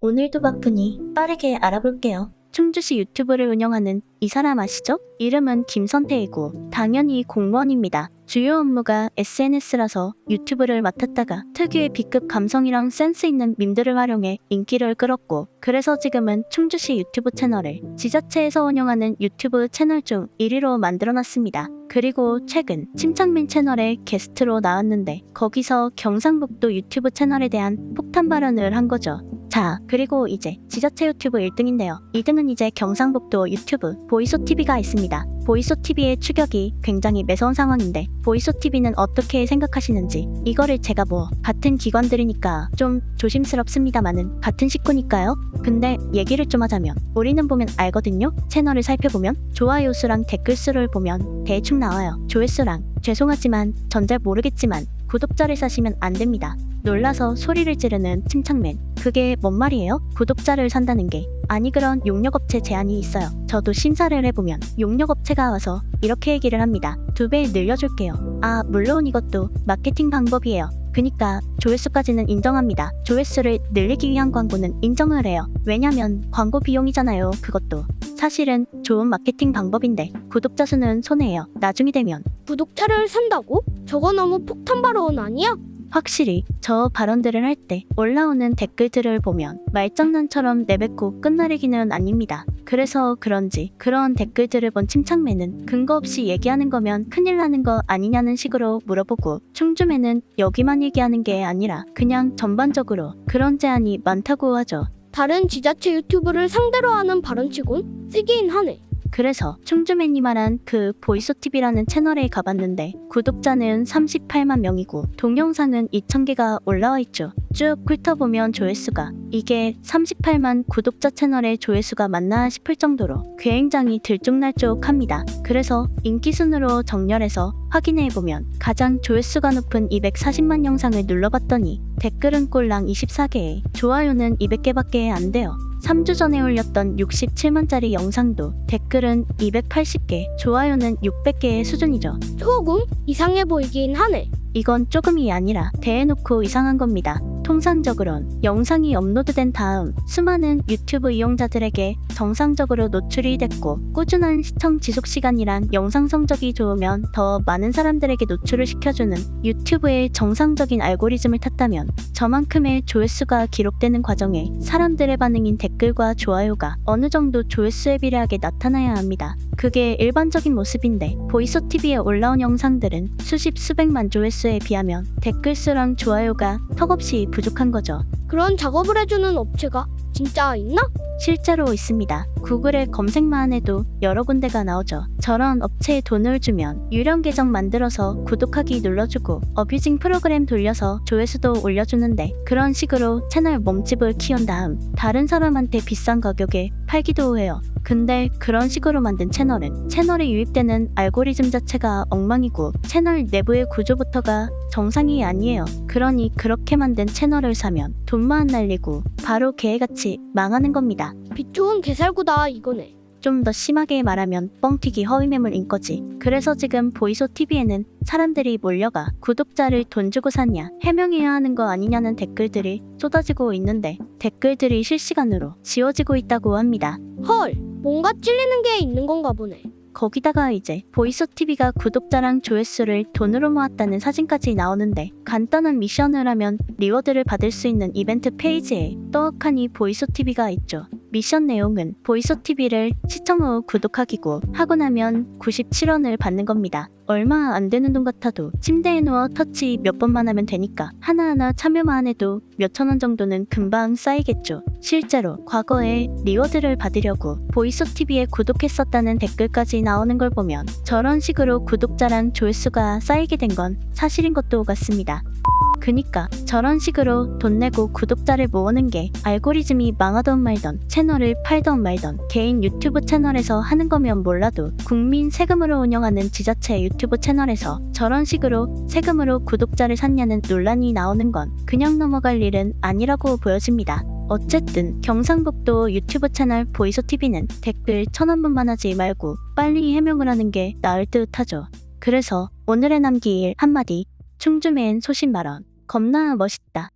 오늘도 바쁘니 빠르게 알아볼게요. 충주시 유튜브를 운영하는 이 사람 아시죠? 이름은 김선태이고 당연히 공무원입니다. 주요 업무가 SNS라서 유튜브를 맡았다가 특유의 B급 감성이랑 센스 있는 밈들을 활용해 인기를 끌었고 그래서 지금은 충주시 유튜브 채널을 지자체에서 운영하는 유튜브 채널 중 1위로 만들어놨습니다. 그리고 최근 침착민 채널에 게스트로 나왔는데 거기서 경상북도 유튜브 채널에 대한 폭탄 발언을 한 거죠. 자, 그리고 이제 지자체 유튜브 1등인데요. 2등은 이제 경상북도 유튜브 보이소TV가 있습니다. 보이소TV의 추격이 굉장히 매서운 상황인데 보이소TV는 어떻게 생각하시는지 이거를 제가 뭐 같은 기관들이니까 좀 조심스럽습니다만은 같은 식구니까요. 근데 얘기를 좀 하자면 우리는 보면 알거든요. 채널을 살펴보면 좋아요 수랑 댓글 수를 보면 대충 나와요. 조회수랑 죄송하지만 전잘 모르겠지만 구독자를 사시면 안 됩니다. 놀라서 소리를 지르는 침착맨. 그게 뭔 말이에요? 구독자를 산다는 게. 아니 그런 용역업체 제한이 있어요. 저도 심사를 해보면 용역업체가 와서 이렇게 얘기를 합니다. 두 배 늘려줄게요. 아 물론 이것도 마케팅 방법이에요. 그니까 조회수까지는 인정합니다. 조회수를 늘리기 위한 광고는 인정을 해요. 왜냐면 광고 비용이잖아요. 그것도. 사실은 좋은 마케팅 방법인데 구독자 수는 손해예요. 나중이 되면 구독자를 산다고? 저거 너무 폭탄 발언 아니야? 확실히 저 발언들을 할 때 올라오는 댓글들을 보면 말장난처럼 내뱉고 끝나리기는 아닙니다. 그래서 그런지 그런 댓글들을 본 침착맨은 근거 없이 얘기하는 거면 큰일 나는 거 아니냐는 식으로 물어보고 충주맨은 여기만 얘기하는 게 아니라 그냥 전반적으로 그런 제안이 많다고 하죠. 다른 지자체 유튜브를 상대로 하는 발언치곤 세긴 하네. 그래서 충주맨이 말한 그 보이소TV라는 채널에 가봤는데 구독자는 38만 명이고 동영상은 2,000개가 올라와 있죠. 쭉 훑어보면 조회수가 이게 38만 구독자 채널의 조회수가 맞나 싶을 정도로 굉장히 들쭉날쭉합니다. 그래서 인기 순으로 정렬해서 확인해보면 가장 조회수가 높은 240만 영상을 눌러봤더니 댓글은 꼴랑 24개에 좋아요는 200개밖에 안 돼요. 3주 전에 올렸던 67만짜리 영상도 댓글은 280개, 좋아요는 600개의 수준이죠. 조금 이상해 보이긴 하네. 이건 조금이 아니라 대해놓고 이상한 겁니다. 통상적으론 영상이 업로드된 다음 수많은 유튜브 이용자들에게 정상적으로 노출이 됐고 꾸준한 시청 지속 시간이란 영상 성적이 좋으면 더 많은 사람들에게 노출을 시켜주는 유튜브의 정상적인 알고리즘을 탔다면 저만큼의 조회수가 기록되는 과정에 사람들의 반응인 댓글과 좋아요가 어느 정도 조회수에 비례하게 나타나야 합니다. 그게 일반적인 모습인데 보이소TV에 올라온 영상들은 수십 수백만 조회수에 비하면 댓글 수랑 좋아요가 턱없이 부족한 거죠. 그런 작업을 해주는 업체가 진짜 있나? 실제로 있습니다. 구글에 검색만 해도 여러 군데가 나오죠. 저런 업체에 돈을 주면 유령 계정 만들어서 구독하기 눌러주고 어뷰징 프로그램 돌려서 조회수도 올려주는데 그런 식으로 채널 몸집을 키운 다음 다른 사람한테 비싼 가격에 팔기도 해요. 근데 그런 식으로 만든 채널은 채널에 유입되는 알고리즘 자체가 엉망이고 채널 내부의 구조부터가 정상이 아니에요. 그러니 그렇게 만든 채널을 사면 돈만 날리고 바로 개같이 망하는 겁니다. 빛 좋은 개살구다 이거네. 좀 더 심하게 말하면 뻥튀기 허위매물인 거지. 그래서 지금 보이소TV에는 사람들이 몰려가 구독자를 돈 주고 샀냐, 해명해야 하는 거 아니냐는 댓글들이 쏟아지고 있는데 댓글들이 실시간으로 지워지고 있다고 합니다. 헐, 뭔가 찔리는 게 있는 건가 보네. 거기다가 이제 보이소TV가 구독자랑 조회수를 돈으로 모았다는 사진까지 나오는데 간단한 미션을 하면 리워드를 받을 수 있는 이벤트 페이지에 떡하니 보이소TV가 있죠. 미션 내용은 보이소TV를 시청 후 구독하기고 하고 나면 97원을 받는 겁니다. 얼마 안 되는 돈 같아도 침대에 누워 터치 몇 번만 하면 되니까 하나하나 참여만 해도 몇천 원 정도는 금방 쌓이겠죠. 실제로 과거에 리워드를 받으려고 보이소TV에 구독했었다는 댓글까지 나오는 걸 보면 저런 식으로 구독자랑 조회수가 쌓이게 된 건 사실인 것도 같습니다. 그니까 저런 식으로 돈 내고 구독자를 모으는 게 알고리즘이 망하던 말던 채널을 팔던 말던 개인 유튜브 채널에서 하는 거면 몰라도 국민 세금으로 운영하는 지자체 유튜브 채널에서 저런 식으로 세금으로 구독자를 샀냐는 논란이 나오는 건 그냥 넘어갈 일은 아니라고 보여집니다. 어쨌든 경상북도 유튜브 채널 보이소TV는 댓글 천원 분만 하지 말고 빨리 해명을 하는 게 나을 듯 하죠. 그래서 오늘의 남기일 한마디 충주맨 소신 발언 겁나 멋있다.